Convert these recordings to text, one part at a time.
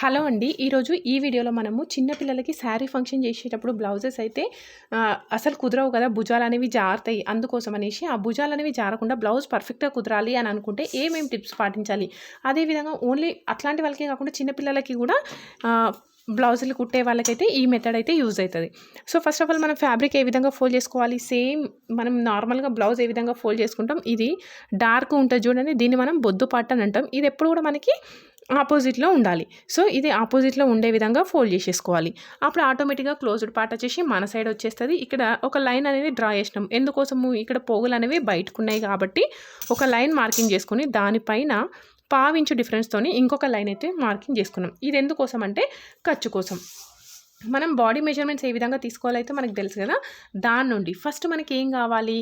Hello అండి. ఈరోజు ఈ వీడియోలో మనము చిన్నపిల్లలకి శారీ ఫంక్షన్ చేసేటప్పుడు బ్లౌజెస్ అయితే అసలు కుదరవు కదా భుజాలు అనేవి జారుతాయి. అందుకోసం అనేసి ఆ భుజాలు అనేవి జారకుండా బ్లౌజ్ పర్ఫెక్ట్గా కుదరాలి అని అనుకుంటే ఏమేమి టిప్స్ పాటించాలి? అదేవిధంగా ఓన్లీ అట్లాంటి వాళ్ళకే కాకుండా చిన్నపిల్లలకి కూడా బ్లౌజులు కుట్టే వాళ్ళకైతే ఈ మెథడ్ అయితే యూజ్ అవుతుంది. సో ఫస్ట్ ఆఫ్ ఆల్ మనం ఫ్యాబ్రిక్ ఏ విధంగా ఫోల్డ్ చేసుకోవాలి? సేమ్ మనం నార్మల్గా బ్లౌజ్ ఏ విధంగా ఫోల్డ్ చేసుకుంటాం? ఇది డార్క్ ఉంటుంది చూడండి. దీన్ని మనం బొద్దుపాట అని అంటాం. ఇది ఎప్పుడు కూడా మనకి ఆపోజిట్లో ఉండాలి. సో ఇది ఆపోజిట్లో ఉండే విధంగా ఫోల్డ్ చేసేసుకోవాలి. అప్పుడు ఆటోమేటిక్గా క్లోజ్డ్ పార్ట్ వచ్చేసి మన సైడ్ వచ్చేస్తుంది. ఇక్కడ ఒక లైన్ అనేది డ్రా చేసినాం. ఎందుకోసము ఇక్కడ పోగులు అనేవి బయటకు ఉన్నాయి కాబట్టి ఒక లైన్ మార్కింగ్ చేసుకుని దానిపైన పావించు డిఫరెన్స్తోని ఇంకొక లైన్ అయితే మార్కింగ్ చేసుకున్నాం. ఇది ఎందుకోసం అంటే ఖర్చు కోసం. మనం బాడీ మెజర్మెంట్స్ ఏ విధంగా తీసుకోవాలైతే మనకు తెలుసు కదా దాని నుండి. ఫస్ట్ మనకి ఏం కావాలి?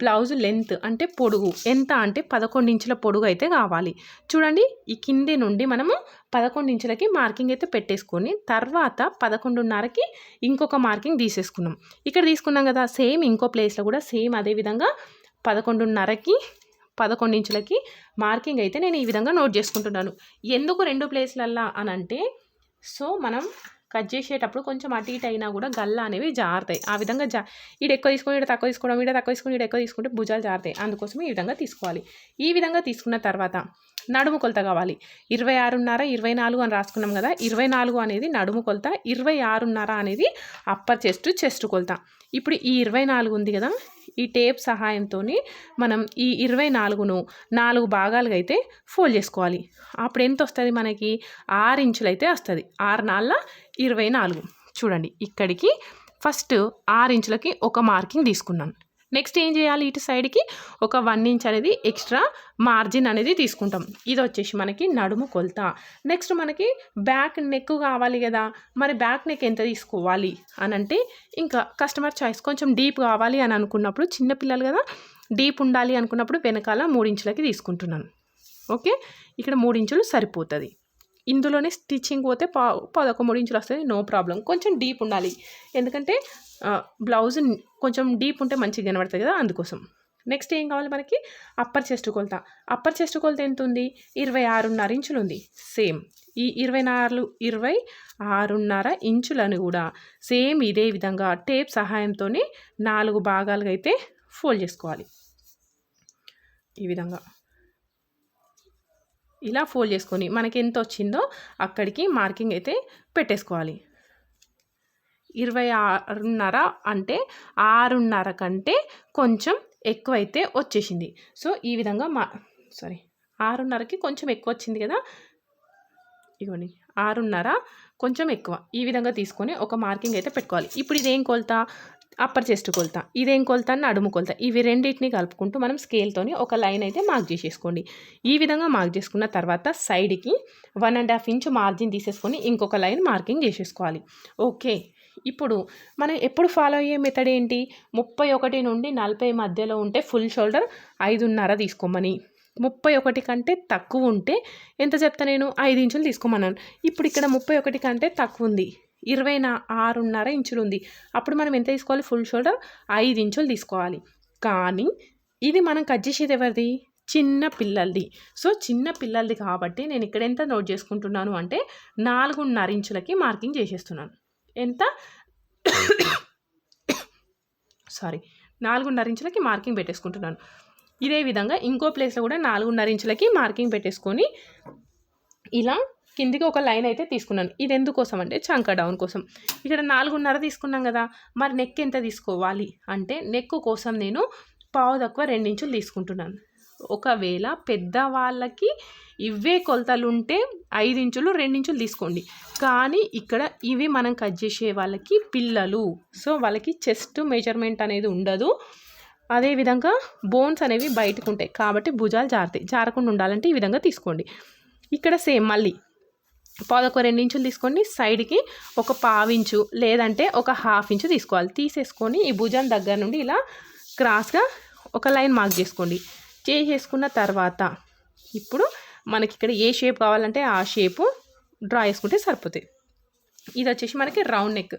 బ్లౌజ్ లెంత్ అంటే పొడుగు. ఎంత అంటే పదకొండు ఇంచుల పొడుగు అయితే కావాలి. చూడండి ఈ కింది నుండి మనము పదకొండు ఇంచులకి మార్కింగ్ అయితే పెట్టేసుకొని తర్వాత పదకొండున్నరకి ఇంకొక మార్కింగ్ తీసేసుకున్నాం. ఇక్కడ తీసుకున్నాం కదా సేమ్ ఇంకో ప్లేస్లో కూడా సేమ్ అదే విధంగా పదకొండున్నరకి పదకొండు ఇంచులకి మార్కింగ్ అయితే నేను ఈ విధంగా నోట్ చేసుకుంటున్నాను. ఎందుకు రెండు ప్లేస్లల్లా అని అంటే సో మనం కట్ చేసేటప్పుడు కొంచెం అటు ఇటు అయినా కూడా గల్ల అనేవి జారుతాయి. ఆ విధంగా జా ఈడ ఎక్కువ తీసుకొని ఇటు తక్కువ తీసుకోవడం ఇడ తక్కువ తీసుకుని ఈడ ఎక్కువ తీసుకుంటే భుజాలు జారుతాయి. అందుకోసం ఈ విధంగా తీసుకోవాలి. ఈ విధంగా తీసుకున్న తర్వాత నడుము కొలత కావాలి. ఇరవై ఆరున్నర ఇరవై నాలుగు అని రాసుకున్నాం కదా ఇరవై నాలుగు అనేది నడుము కొలత ఇరవై ఆరున్నర అనేది అప్పర్ చెస్ట్ చెస్ట్ కొలత. ఇప్పుడు ఈ ఇరవై నాలుగు ఉంది కదా ఈ టేప్ సహాయంతో మనం ఈ ఇరవై నాలుగును నాలుగు భాగాలుగా అయితే ఫోల్డ్ చేసుకోవాలి. అప్పుడు ఎంత వస్తుంది మనకి? ఆరు ఇంచులు అయితే వస్తుంది. ఆరు నాళ్ళ ఇరవై నాలుగు. చూడండి ఇక్కడికి ఫస్ట్ ఆరు ఇంచులకి ఒక మార్కింగ్ తీసుకున్నాను. నెక్స్ట్ ఏం చేయాలి? ఇటు సైడ్కి ఒక వన్ ఇంచ్ అనేది ఎక్స్ట్రా మార్జిన్ అనేది తీసుకుంటాం. ఇది వచ్చేసి మనకి నడుము కొలత. నెక్స్ట్ మనకి బ్యాక్ నెక్ కావాలి కదా. మరి బ్యాక్ నెక్ ఎంత తీసుకోవాలి? అని అంటే ఇంకా కస్టమర్ చాయిస్ కొంచెం డీప్ కావాలి అని అనుకున్నప్పుడు చిన్నపిల్లలు కదా డీప్ ఉండాలి అనుకున్నప్పుడు వెనకాల మూడించులకి తీసుకుంటున్నాను. ఓకే? ఇక్కడ మూడించులు సరిపోతుంది. ఇందులోనే స్టిచ్చింగ్ పోతే పా పదొక మూడు ఇంచులు వస్తుంది. No problem. కొంచెం డీప్ ఉండాలి. ఎందుకంటే బ్లౌజ్ కొంచెం డీప్ ఉంటే మంచిగా కనబడుతుంది కదా అందుకోసం. నెక్స్ట్ ఏం కావాలి మనకి? అప్పర్ చెస్ట్ కొలత. అప్పర్ చెస్ట్ కొలత ఎంత ఉంది ఇరవై ఆరున్నర ఇంచులు ఉంది సేమ్ ఈ ఇరవై నాలుగు ఇరవై ఆరున్నర ఇంచులను కూడా సేమ్ ఇదే విధంగా టేప్ సహాయంతో నాలుగు భాగాలుగా అయితే ఫోల్డ్ చేసుకోవాలి. ఈ విధంగా. ఇలా ఫోల్డ్ చేసుకొని మనకి ఎంత వచ్చిందో అక్కడికి మార్కింగ్ అయితే పెట్టేసుకోవాలి. ఇరవై ఆరున్నర అంటే ఆరున్నర కంటే కొంచెం ఎక్కువైతే వచ్చేసింది. సో ఈ విధంగా మా సారీ ఆరున్నరకి కొంచెం ఎక్కువ వచ్చింది కదా? ఇవ్వండి ఆరున్నర కొంచెం ఎక్కువ. ఈ విధంగా తీసుకొని ఒక మార్కింగ్ అయితే పెట్టుకోవాలి. ఇప్పుడు ఇదేం కొలత? అప్పర్ చెస్ట్ కొలత. ఇదేం కొలత? నడుము కొలత. ఇవి రెండింటిని కలుపుకుంటూ మనం స్కేల్తోని ఒక లైన్ అయితే మార్క్ చేసేసుకోండి. ఈ విధంగా మార్క్ చేసుకున్న తర్వాత సైడ్కి one and half inch margin తీసేసుకొని ఇంకొక లైన్ మార్కింగ్ చేసేసుకోవాలి. ఓకే. ఇప్పుడు మనం ఎప్పుడు ఫాలో అయ్యే మెథడ్ ఏంటి? ముప్పై ఒకటి నుండి నలభై మధ్యలో ఉంటే ఫుల్ షోల్డర్ ఐదున్నర తీసుకోమని. ముప్పై ఒకటి కంటే తక్కువ ఉంటే ఎంత చెప్తా నేను? ఐదు ఇంచులు తీసుకోమన్నాను. ఇప్పుడు ఇక్కడ ముప్పై ఒకటి కంటే తక్కువ ఉంది. ఇరవై నా ఆరున్నర ఇంచులు ఉంది. అప్పుడు మనం ఎంత తీసుకోవాలి? ఫుల్ షోల్డర్ ఐదు ఇంచులు తీసుకోవాలి. కానీ ఇది మనం కట్ చేసేది ఎవరిది? చిన్న పిల్లలది. సో చిన్న పిల్లలది కాబట్టి నేను ఇక్కడ ఎంత నోట్ చేసుకుంటున్నాను అంటే నాలుగున్నర ఇంచులకి మార్కింగ్ చేసేస్తున్నాను. ఎంత? సారీ నాలుగున్నర ఇంచులకి మార్కింగ్ పెట్టేసుకుంటున్నాను. ఇదే విధంగా ఇంకో ప్లేస్లో కూడా నాలుగున్నర ఇంచులకి మార్కింగ్ పెట్టేసుకొని ఇలా కిందికి ఒక లైన్ అయితే తీసుకున్నాను. ఇది ఎందుకోసం అంటే చంక డౌన్ కోసం. ఇక్కడ నాలుగున్నర తీసుకున్నాం కదా మరి నెక్ ఎంత తీసుకోవాలి? అంటే నెక్ కోసం నేను పావు తక్కువ రెండించులు తీసుకుంటున్నాను. ఒకవేళ పెద్దవాళ్ళకి ఇవే కొలతలు ఉంటే ఐదు ఇంచులు రెండించులు తీసుకోండి. కానీ ఇక్కడ ఇవి మనం కట్ చేసే వాళ్ళకి పిల్లలు. సో వాళ్ళకి చెస్ట్ మెజర్మెంట్ అనేది ఉండదు. అదేవిధంగా బోన్స్ అనేవి బయటకు ఉంటాయి. కాబట్టి భుజాలు జారుతాయి జారకుండా ఉండాలంటే ఈ విధంగా తీసుకోండి. ఇక్కడ సేమ్ మళ్ళీ పాదొక రెండించులు తీసుకోండి. సైడ్కి ఒక పావించు లేదంటే ఒక హాఫ్ ఇంచు తీసుకోవాలి. తీసేసుకొని ఈ భుజం దగ్గర నుండి ఇలా క్రాస్గా ఒక లైన్ మార్క్ చేసుకోండి. చేసేసుకున్న తర్వాత ఇప్పుడు మనకి ఇక్కడ ఏ షేప్ కావాలంటే ఆ షేపు డ్రా చేసుకుంటే సరిపోతాయి. ఇది వచ్చేసి మనకి రౌండ్ నెక్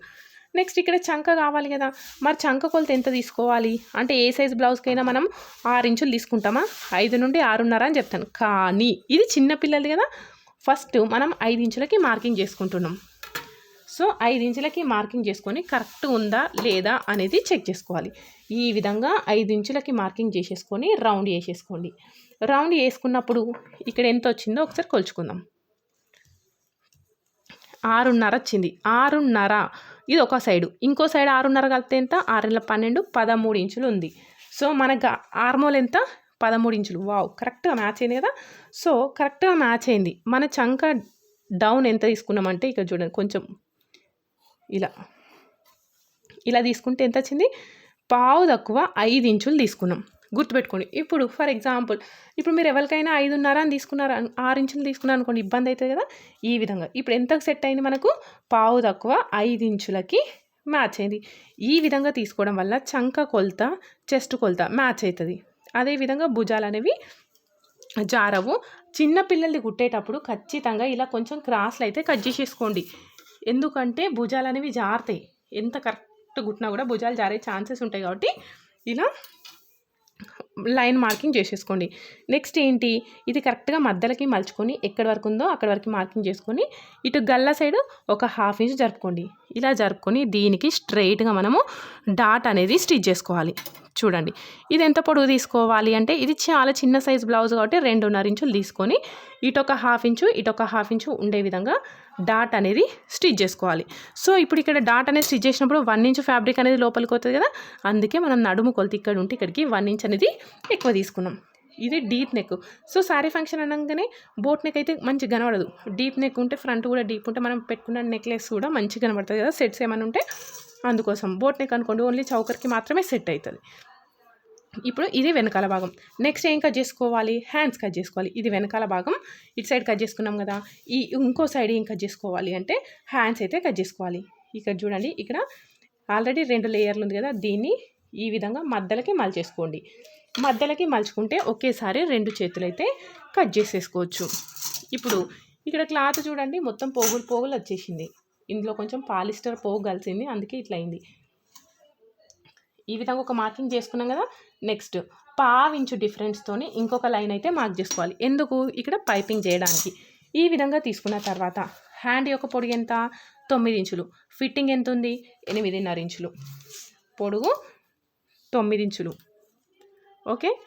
నెక్స్ట్ ఇక్కడ చంక కావాలి కదా. మరి చంక కొలత ఎంత తీసుకోవాలి? అంటే ఏ సైజ్ బ్లౌజ్కైనా మనం ఆరు ఇంచులు తీసుకుంటామా? ఐదు నుండి ఆరున్నర అని చెప్తాను. కానీ ఇది చిన్నపిల్లలు కదా. ఫస్ట్ మనం ఐదు ఇంచులకి మార్కింగ్ చేసుకుంటున్నాం. సో ఐదు ఇంచులకి మార్కింగ్ చేసుకొని కరెక్ట్ ఉందా లేదా అనేది చెక్ చేసుకోవాలి. ఈ విధంగా ఐదు ఇంచులకి మార్కింగ్ చేసేసుకొని రౌండ్ చేసేసుకోండి. రౌండ్ వేసుకున్నప్పుడు ఇక్కడ ఎంత వచ్చిందో ఒకసారి కొలుచుకుందాం. ఆరున్నర వచ్చింది. ఆరున్నర. ఇది ఒక సైడు. ఇంకో సైడ్ ఆరున్నర కలిపితే ఎంత? ఆరున్నర పన్నెండు పదమూడు ఇంచులు ఉంది. సో మనకు ఆర్మోల్ ఎంత? పదమూడు ఇంచులు. వావ్! కరెక్ట్గా మ్యాచ్ అయింది కదా? సో కరెక్ట్గా మ్యాచ్ అయింది. మన చంక డౌన్ ఎంత తీసుకున్నామంటే ఇక్కడ చూడండి కొంచెం ఇలా. ఇలా తీసుకుంటే ఎంత వచ్చింది? పావు తక్కువ ఐదు ఇంచులు తీసుకున్నాం. గుర్తుపెట్టుకోండి. ఇప్పుడు ఫర్ ఎగ్జాంపుల్ ఇప్పుడు మీరు ఎవరికైనా ఐదున్నర అని తీసుకున్నారు? ఆరు ఇంచులు తీసుకున్నారు అనుకోండి ఇబ్బంది అవుతుంది కదా? ఈ విధంగా. ఇప్పుడు ఎంతకు సెట్ అయింది మనకు? పావు తక్కువ ఐదు ఇంచులకి మ్యాచ్ అయింది. ఈ విధంగా తీసుకోవడం వల్ల చంక కొలత చెస్ట్ కొలత మ్యాచ్ అవుతుంది. అదేవిధంగా భుజాలు అనేవి జారవు. చిన్న పిల్లల్ని కుట్టేటప్పుడు ఖచ్చితంగా ఇలా కొంచెం క్రాస్లు అయితే కట్ చేసేసుకోండి. ఎందుకంటే భుజాలు అనేవి జారుతాయి. ఎంత కరెక్ట్ కుట్టినా కూడా భుజాలు జారే ఛాన్సెస్ ఉంటాయి కాబట్టి ఇలా లైన్ మార్కింగ్ చేసేసుకోండి. నెక్స్ట్ ఏంటి? ఇది కరెక్ట్గా మధ్యలకి మలుచుకొని ఎక్కడి వరకు ఉందో అక్కడి వరకు మార్కింగ్ చేసుకొని ఇటు గల్ల సైడ్ ఒక హాఫ్ ఇంచ్ జరుపుకోండి. ఇలా జరుపుకొని దీనికి స్ట్రైట్గా మనము డాట్ అనేది స్టిచ్ చేసుకోవాలి. చూడండి. ఇది ఎంత పొడవు తీసుకోవాలి అంటే ఇది చాలా చిన్న సైజ్ బ్లౌజ్ కాబట్టి రెండున్నర ఇంచులు తీసుకొని ఇటొక హాఫ్ ఇంచు ఇటొక హాఫ్ ఇంచు ఉండే విధంగా డాట్ అనేది స్టిచ్ చేసుకోవాలి. సో ఇప్పుడు ఇక్కడ డాట్ అనేది స్టిచ్ చేసినప్పుడు వన్ ఇంచ్ ఫ్యాబ్రిక్ అనేది లోపలికి వస్తుంది కదా? అందుకే మనం నడుము కొలత ఇక్కడ ఉంటే ఇక్కడికి వన్ ఇంచ్ అనేది ఎక్కువ తీసుకున్నాం. ఇది deep neck. So sari function అనగానే బోట్ నెక్ అయితే మంచిగా కనబడదు. డీప్ నెక్ ఉంటే ఫ్రంట్ కూడా డీప్ ఉంటే మనం పెట్టుకున్న నెక్లెస్ కూడా మంచిగా కనబడుతుంది కదా? సెట్స్ ఏమైనా ఉంటే అందుకోసం. బోట్ నెక్ అనుకోండి ఓన్లీ చౌకర్కి మాత్రమే సెట్ అవుతుంది ఇప్పుడు ఇది వెనకాల భాగం. నెక్స్ట్ ఏం కట్ చేసుకోవాలి? హ్యాండ్స్ కట్ చేసుకోవాలి. ఇది వెనకాల భాగం. ఇటు సైడ్ కట్ చేసుకున్నాం కదా. ఈ ఇంకో సైడ్ ఏం కట్ చేసుకోవాలి అంటే హ్యాండ్స్ అయితే కట్ చేసుకోవాలి. ఇక్కడ చూడండి ఇక్కడ ఆల్రెడీ రెండు లేయర్లు ఉంది కదా. దీన్ని ఈ విధంగా మధ్యలకి మలచేసుకోండి. మధ్యలకి మలుచుకుంటే ఒకేసారి రెండు చేతులు అయితే కట్ చేసేసుకోవచ్చు. ఇప్పుడు ఇక్కడ క్లాత్ చూడండి మొత్తం పోగులు పోగులు వచ్చేసింది. ఇందులో కొంచెం పాలిస్టర్ పోగు కలిసింది అందుకే ఇట్లయింది ఈ విధంగా ఒక మార్కింగ్ చేసుకున్నాం కదా నెక్స్ట్ పావించు డిఫరెన్స్తోని ఇంకొక లైన్ అయితే మార్క్ చేసుకోవాలి. ఎందుకు? ఇక్కడ పైపింగ్ చేయడానికి. ఈ విధంగా తీసుకున్న తర్వాత హ్యాండ్ యొక్క పొడుగు ఎంత? తొమ్మిది ఇంచులు. ఫిట్టింగ్ ఎంత ఉంది? ఎనిమిదిన్నర ఇంచులు. పొడుగు తొమ్మిది ఇంచులు. ఓకే?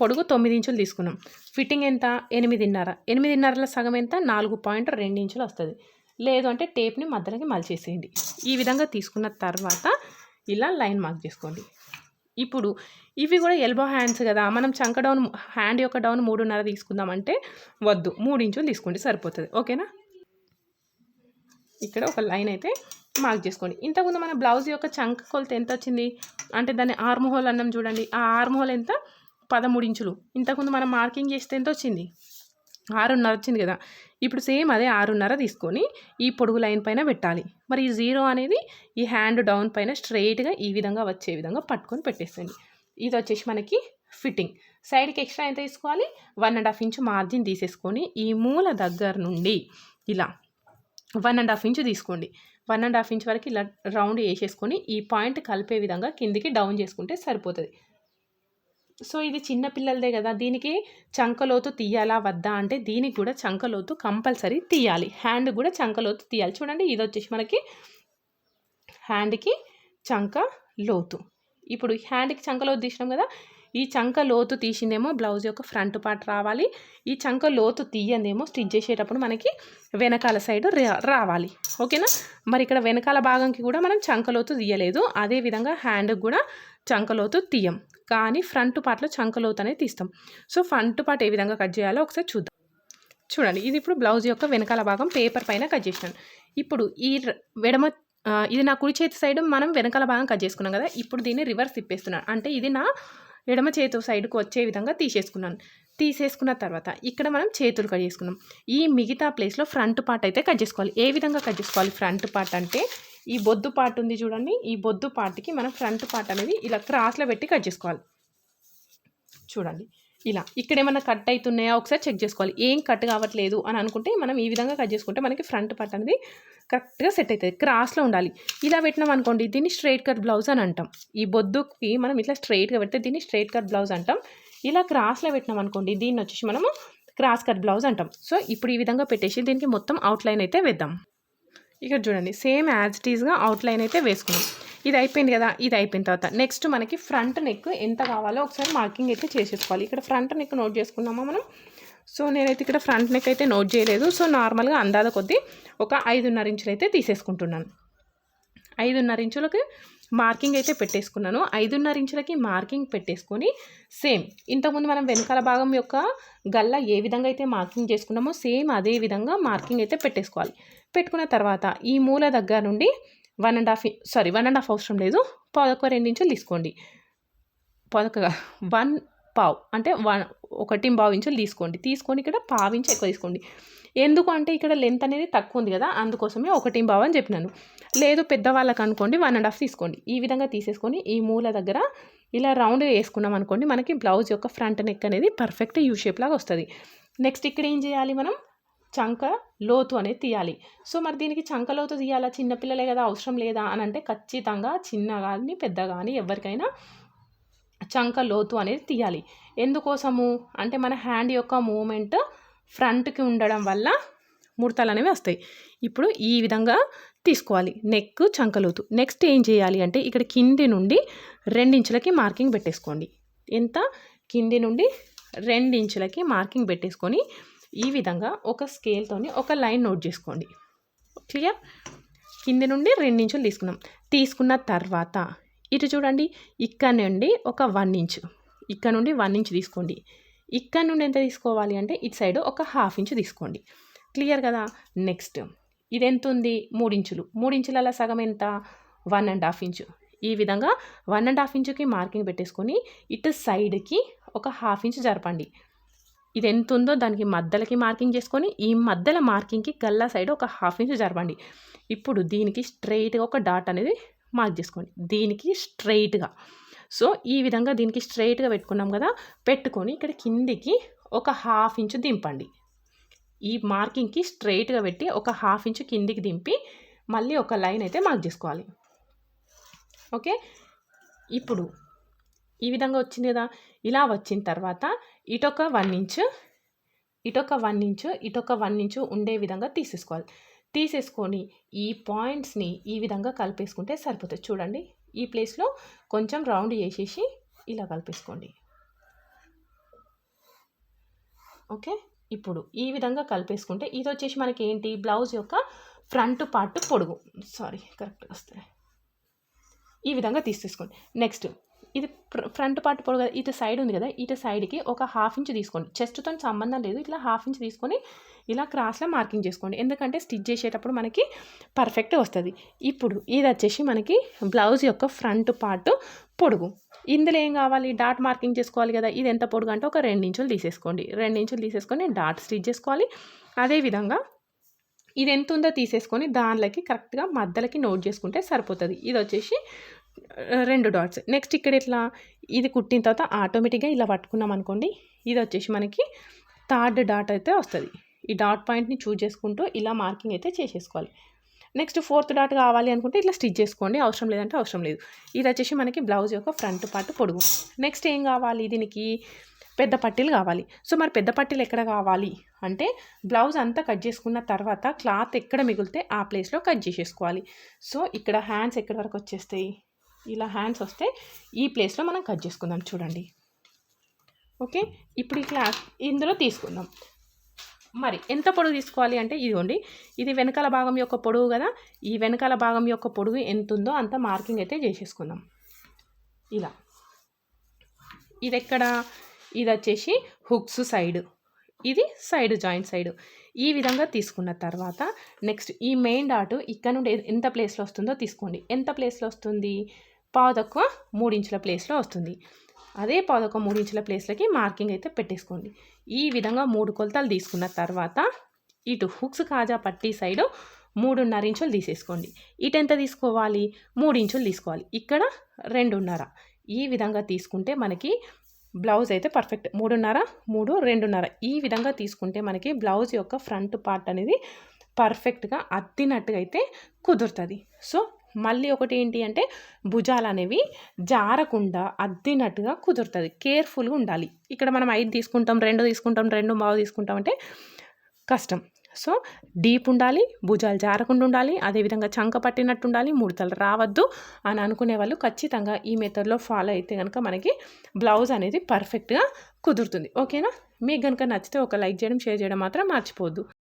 పొడుగు తొమ్మిది ఇంచులు తీసుకున్నాం. ఫిట్టింగ్ ఎంత? ఎనిమిదిన్నర. ఎనిమిదిన్నరల సగం ఎంత? నాలుగు పాయింట్ రెండు ఇంచులు వస్తుంది. లేదు అంటే టేప్ని మధ్యలోకి మలిచేసేయండి. ఈ విధంగా తీసుకున్న తర్వాత ఇలా లైన్ మార్క్ చేసుకోండి. ఇప్పుడు ఇవి కూడా ఎల్బో హ్యాండ్స్ కదా. మనం చంక డౌన్ హ్యాండ్ యొక్క డౌన్ మూడున్నర తీసుకుందామంటే వద్దు. మూడు ఇంచులు తీసుకోండి సరిపోతుంది. ఓకేనా? ఇక్కడ ఒక లైన్ అయితే మార్క్ చేసుకోండి. ఇంతకుముందు మన బ్లౌజ్ యొక్క చంక కొలత ఎంత వచ్చింది? అంటే దాన్ని ఆర్మహోల్ అన్నం చూడండి. ఆ ఆర్మహోల్ ఎంత? పదమూడు ఇంచులు. ఇంతకుముందు మనం మార్కింగ్ చేస్తే ఎంత వచ్చింది? ఆరున్నర వచ్చింది కదా. ఇప్పుడు సేమ్ అదే ఆరున్నర తీసుకొని ఈ పొడుగు లైన్ పైన పెట్టాలి. మరి ఈ జీరో అనేది ఈ హ్యాండ్ డౌన్ పైన స్ట్రైట్గా ఈ విధంగా వచ్చే విధంగా పట్టుకొని పెట్టేస్తుంది ఇది వచ్చేసి మనకి ఫిట్టింగ్. సైడ్కి ఎక్స్ట్రా ఎంత తీసుకోవాలి one and half inch margin తీసేసుకొని ఈ మూల దగ్గర నుండి ఇలా వన్ అండ్ హాఫ్ ఇంచ్ తీసుకోండి. వన్ అండ్ హాఫ్ ఇంచ్ వరకు ఇలా రౌండ్ వేసేసుకొని ఈ పాయింట్ కలిపే విధంగా కిందికి డౌన్ చేసుకుంటే సరిపోతుంది. సో ఇది చిన్న పిల్లలదే కదా దీనికి చంకలోతు తీయాలా వద్దా అంటే దీనికి కూడా చంకలోతు కంపల్సరీ తీయాలి. హ్యాండ్ కూడా చంకలోతు తీయాలి. చూడండి ఇది వచ్చేసి మనకి హ్యాండ్కి చంక లోతు. ఇప్పుడు హ్యాండ్కి చంకలోతు తీసినాం కదా ఈ చంక లోతు తీసిందేమో బ్లౌజ్ యొక్క ఫ్రంట్ పార్ట్ రావాలి. ఈ చంక లోతు తీయందేమో స్టిచ్ చేసేటప్పుడు మనకి వెనకాల సైడ్ రా- రావాలి. ఓకేనా? మరి ఇక్కడ వెనకాల భాగంకి కూడా మనం చంకలోతు తీయలేదు. అదే విధంగా హ్యాండ్కి కూడా చంకలోతు తీయం. కానీ ఫ్రంట్ పార్ట్లో చంకలు అవుతానే తీస్తాం. సో ఫ్రంట్ పార్ట్ ఏ విధంగా కట్ చేయాలో ఒకసారి చూద్దాం. చూడండి ఇది ఇప్పుడు బ్లౌజ్ యొక్క వెనకాల భాగం పేపర్ పైన కట్ చేసినాను. ఇప్పుడు ఈ వెడమ ఎడమ ఇది నా కుడి చేతి సైడ్ మనం వెనకాల భాగం కట్ చేసుకున్నాం కదా ఇప్పుడు దీన్ని రివర్స్ తిప్పేస్తున్నాను. అంటే ఇది నా ఎడమ చేతి సైడ్కి వచ్చే విధంగా తీసేసుకున్నాను. తీసేసుకున్న తర్వాత ఇక్కడ మనం చేతులు కట్ చేసుకున్నాం ఈ మిగతా ప్లేస్లో ఫ్రంట్ పార్ట్ అయితే కట్ చేసుకోవాలి. ఏ విధంగా కట్ చేసుకోవాలి? ఫ్రంట్ పార్ట్ అంటే ఈ బొద్దు పార్ట్ ఉంది చూడండి. ఈ బొద్దు పార్ట్కి మనం ఫ్రంట్ పార్ట్ అనేది ఇలా క్రాస్లో పెట్టి కట్ చేసుకోవాలి. చూడండి. ఇలా. ఇక్కడ ఏమైనా కట్ అవుతున్నాయా ఒకసారి చెక్ చేసుకోవాలి. ఏం కట్ కావట్లేదు అని అనుకుంటే మనం ఈ విధంగా కట్ చేసుకుంటే మనకి ఫ్రంట్ పార్ట్ అనేది కరెక్ట్గా సెట్ అవుతుంది క్రాస్లో ఉండాలి. ఇలా పెట్టినాం అనుకోండి. దీన్ని స్ట్రైట్ కట్ బ్లౌజ్ అని అంటాం. ఈ బొద్దుకి మనం ఇట్లా స్ట్రైట్గా పెడితే దీన్ని స్ట్రైట్ కట్ బ్లౌజ్ అంటాం. ఇలా క్రాస్లో పెట్టినాం అనుకోండి. దీన్ని వచ్చేసి మనము క్రాస్ కట్ బ్లౌజ్ అంటాం. సో ఇప్పుడు ఈ విధంగా పెట్టేసి దీనికి మొత్తం అవుట్లైన్ అయితే వేద్దాం. ఇక్కడ చూడండి సేమ్ యాజ్ ఇట్ అవుట్లైన్ అయితే వేసుకున్నాం. ఇది అయిపోయింది కదా ఇది అయిపోయిన తర్వాత నెక్స్ట్ మనకి ఫ్రంట్ నెక్ ఎంత కావాలో ఒకసారి మార్కింగ్ అయితే చేసేసుకోవాలి. ఇక్కడ ఫ్రంట్ నెక్ నోట్ చేసుకున్నామా మనం? సో నేనైతే ఇక్కడ ఫ్రంట్ నెక్ అయితే నోట్ చేయలేదు. సో నార్మల్గా అందాద కొద్దీ ఒక ఐదున్నర ఇంచులు అయితే తీసేసుకుంటున్నాను. ఐదున్నర ఇంచులకి మార్కింగ్ అయితే పెట్టేసుకున్నాను. ఐదున్నర ఇంచులకి మార్కింగ్ పెట్టేసుకొని సేమ్ ఇంతకుముందు మనం వెనకాల భాగం యొక్క గల్ల ఏ విధంగా అయితే మార్కింగ్ చేసుకున్నామో సేమ్ అదే విధంగా మార్కింగ్ అయితే పెట్టేసుకోవాలి. పెట్టుకున్న తర్వాత ఈ మూల దగ్గర నుండి one and half sorry one and half అవసరం లేదు. పదొక రెండు ఇంచులు తీసుకోండి. పదొక వన్ పావు అంటే వన్ ఒకటి పావు ఇంచులు తీసుకోండి. తీసుకొని ఇక్కడ పావు ఎక్కువ తీసుకోండి. ఎందుకు అంటే ఇక్కడ లెంత్ అనేది తక్కువ ఉంది కదా అందుకోసమే ఒకటి పావు అని చెప్పినాను. లేదు పెద్దవాళ్ళకి అనుకోండి వన్ అండ్ హాఫ్ తీసుకోండి. ఈ విధంగా తీసేసుకొని ఈ మూల దగ్గర ఇలా రౌండ్ వేసుకున్నాం అనుకోండి మనకి బ్లౌజ్ యొక్క ఫ్రంట్ నెక్ అనేది పర్ఫెక్ట్ యూ షేప్ లాగా వస్తుంది. నెక్స్ట్ ఇక్కడ ఏం చేయాలి మనం? చంక లోతు అనేది తీయాలి. సో మరి దీనికి చంక లోతు తీయాలా? చిన్నపిల్లలే కదా అవసరం లేదా అని అంటే ఖచ్చితంగా చిన్న కానీ పెద్ద కానీ ఎవరికైనా చంక లోతు అనేది తీయాలి. ఎందుకోసము? అంటే మన హ్యాండ్ యొక్క మూమెంట్ ఫ్రంట్కి ఉండడం వల్ల ముడతలు అనేవి వస్తాయి. ఇప్పుడు ఈ విధంగా తీసుకోవాలి. నెక్ చంకలోతు. నెక్స్ట్ ఏం చేయాలి అంటే ఇక్కడ కింది నుండి రెండించులకి మార్కింగ్ పెట్టేసుకోండి. ఎంత? కింది నుండి రెండించులకి మార్కింగ్ పెట్టేసుకొని ఈ విధంగా ఒక స్కేల్తోని ఒక లైన్ నోట్ చేసుకోండి. క్లియర్? కింది నుండి రెండించులు తీసుకున్నాం. తీసుకున్న తర్వాత ఇటు చూడండి. ఇక్కడ నుండి ఒక వన్ ఇంచ్. ఇక్కడ నుండి వన్ ఇంచ్ తీసుకోండి. ఇక్కడ నుండి ఎంత తీసుకోవాలి అంటే ఇటు సైడ్ ఒక హాఫ్ ఇంచ్ తీసుకోండి. క్లియర్ కదా? నెక్స్ట్ ఇది ఎంత ఉంది మూడించులు. మూడించుల సగం ఎంత? One and half inch. ఈ విధంగా వన్ అండ్ హాఫ్ ఇంచుకి మార్కింగ్ పెట్టేసుకొని ఇటు సైడ్కి ఒక హాఫ్ ఇంచు జరపండి. ఇది ఎంత ఉందో దానికి మధ్యలకి మార్కింగ్ చేసుకొని ఈ మధ్యల మార్కింగ్కి గల్లా సైడ్ ఒక హాఫ్ ఇంచ్ జరపండి. ఇప్పుడు దీనికి స్ట్రైట్గా ఒక డాట్ అనేది మార్క్ చేసుకోండి. దీనికి స్ట్రైట్గా సో ఈ విధంగా దీనికి స్ట్రైట్గా పెట్టుకున్నాం కదా? పెట్టుకొని ఇక్కడ కిందికి ఒక హాఫ్ ఇంచు దింపండి. ఈ మార్కింగ్కి స్ట్రైట్గా పెట్టి ఒక హాఫ్ ఇంచు కిందికి దింపి మళ్ళీ ఒక లైన్ అయితే మార్క్ చేసుకోవాలి. ఓకే? ఇప్పుడు ఈ విధంగా వచ్చింది కదా? ఇలా వచ్చిన తర్వాత ఇటొక వన్ ఇంచ్ ఇటొక వన్ ఇంచు ఇటొక వన్ ఇంచు ఉండే విధంగా తీసేసుకోవాలి. తీసేసుకొని ఈ పాయింట్స్ని ఈ విధంగా కలిపేసుకుంటే సరిపోతుంది. చూడండి ఈ ప్లేస్లో కొంచెం రౌండ్ చేసేసి ఇలా కలిపేసుకోండి. ఓకే? ఇప్పుడు ఈ విధంగా కలిపేసుకుంటే ఇది వచ్చేసి మనకి ఏంటి బ్లౌజ్ యొక్క ఫ్రంట్ పార్ట్ పొడుగు. సారీ కరెక్ట్గా వస్తుంది ఈ విధంగా తీసేసుకోండి. నెక్స్ట్ ఇది ఫ్రంట్ పార్ట్ పొడుగు కదా ఇటు సైడ్ ఉంది కదా ఇటు సైడ్కి ఒక హాఫ్ ఇంచ్ తీసుకోండి. చెస్ట్తో సంబంధం లేదు ఇట్లా హాఫ్ ఇంచ్ తీసుకొని ఇలా క్రాస్లో మార్కింగ్ చేసుకోండి. ఎందుకంటే స్టిచ్ చేసేటప్పుడు మనకి పర్ఫెక్ట్ వస్తుంది. ఇప్పుడు ఇది వచ్చేసి మనకి బ్లౌజ్ యొక్క ఫ్రంట్ పార్ట్ పొడుగు. ఇందులో ఏం కావాలి? డాట్ మార్కింగ్ చేసుకోవాలి కదా ఇది ఎంత పొడుగు అంటే ఒక రెండించులు తీసేసుకోండి. రెండు ఇంచులు తీసేసుకొని డాట్ స్టిచ్ చేసుకోవాలి. అదేవిధంగా ఇది ఎంత ఉందో తీసేసుకొని దానిలోకి కరెక్ట్గా మధ్యలోకి నోట్ చేసుకుంటే సరిపోతుంది. ఇది వచ్చేసి రెండు డాట్స్. నెక్స్ట్ ఇక్కడ ఇట్లా ఇది కుట్టిన తర్వాత ఆటోమేటిక్గా ఇలా పట్టుకున్నాం అనుకోండి ఇది వచ్చేసి మనకి థర్డ్ డాట్ అయితే వస్తుంది. ఈ డాట్ పాయింట్ని చూజ్ చేసుకుంటూ ఇలా మార్కింగ్ అయితే చేసేసుకోవాలి. నెక్స్ట్ ఫోర్త్ డాట్ కావాలి అనుకుంటే ఇట్లా స్టిచ్ చేసుకోండి. అవసరం లేదంటే అవసరం లేదు. ఇది వచ్చేసి మనకి బ్లౌజ్ యొక్క ఫ్రంట్ పార్ట్ పొడుగు. నెక్స్ట్ ఏం కావాలి? దీనికి పెద్ద పట్టీలు కావాలి. సో మరి పెద్ద పట్టీలు ఎక్కడ కావాలి? అంటే బ్లౌజ్ అంతా కట్ చేసుకున్న తర్వాత క్లాత్ ఎక్కడ మిగిలితే ఆ ప్లేస్లో కట్ చేసేసుకోవాలి. సో ఇక్కడ హ్యాండ్స్ ఎక్కడి వరకు వచ్చేస్తాయి? ఇలా హ్యాండ్స్ వస్తే ఈ ప్లేస్లో మనం కట్ చేసుకుందాం చూడండి. ఓకే? ఇప్పుడు ఈ క్లాత్ ఇందులో తీసుకుందాం. మరి ఎంత పొడుగు తీసుకోవాలి అంటే ఇదిగోండి ఇది వెనకాల భాగం యొక్క పొడుగు కదా ఈ వెనకాల భాగం యొక్క పొడుగు ఎంత ఉందో అంత మార్కింగ్ అయితే చేసేసుకుందాం. ఇలా. ఇది ఎక్కడ ఇది వచ్చేసి హుక్స్ సైడ్. ఇది సైడ్ జాయింట్ సైడ్. ఈ విధంగా తీసుకున్న తర్వాత నెక్స్ట్ ఈ మెయిన్ డాట్ ఇక్కడ నుండి ఎంత ప్లేస్లో వస్తుందో తీసుకోండి. ఎంత ప్లేస్లో వస్తుంది? పావు తక్కువ మూడు ఇంచుల ప్లేస్లో వస్తుంది. అదే పావు తక్కువ మూడు ఇంచుల ప్లేస్లకి మార్కింగ్ అయితే పెట్టేసుకోండి. ఈ విధంగా మూడు కొలతలు తీసుకున్న తర్వాత ఇటు హుక్స్ కాజా పట్టి సైడు మూడున్నర ఇంచులు తీసేసుకోండి. ఇటు ఎంత తీసుకోవాలి? మూడు ఇంచులు తీసుకోవాలి. ఇక్కడ రెండున్నర. ఈ విధంగా తీసుకుంటే మనకి బ్లౌజ్ అయితే పర్ఫెక్ట్. మూడున్నర మూడు రెండున్నర. ఈ విధంగా తీసుకుంటే మనకి బ్లౌజ్ యొక్క ఫ్రంట్ పార్ట్ అనేది పర్ఫెక్ట్గా అద్దినట్టుగా అయితే కుదురుతుంది. సో మళ్ళీ ఒకటి ఏంటి అంటే భుజాలు అనేవి జారకుండా అద్దినట్టుగా కుదురుతుంది. కేర్ఫుల్గా ఉండాలి. ఇక్కడ మనం ఐదు తీసుకుంటాం రెండు తీసుకుంటాం రెండు బాగా తీసుకుంటాం అంటే కష్టం. సో డీప్ ఉండాలి భుజాలు జారకుండా ఉండాలి అదేవిధంగా చంక పట్టినట్టు ఉండాలి ముడతలు రావద్దు అని అనుకునే వాళ్ళు ఖచ్చితంగా ఈ మెథడ్లో ఫాలో అయితే కనుక మనకి బ్లౌజ్ అనేది పర్ఫెక్ట్గా కుదురుతుంది. ఓకేనా? మీకు కనుక నచ్చితే ఒక లైక్ చేయడం షేర్ చేయడం మాత్రం మర్చిపోవద్దు.